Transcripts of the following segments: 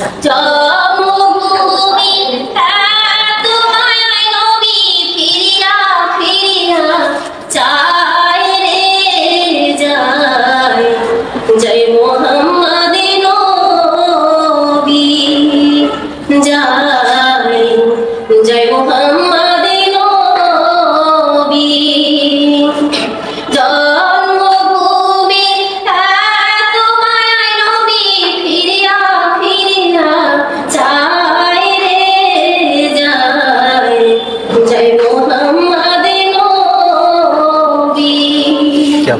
Duh. क्या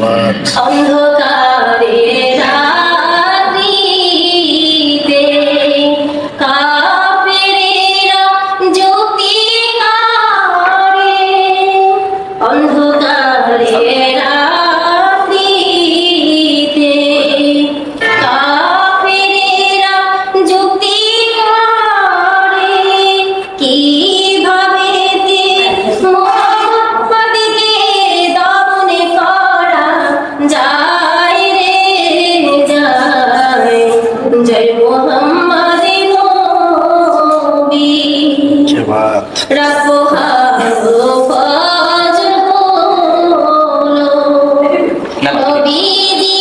محمد نبی کیا بات رب حق فاجر بولو نبی دی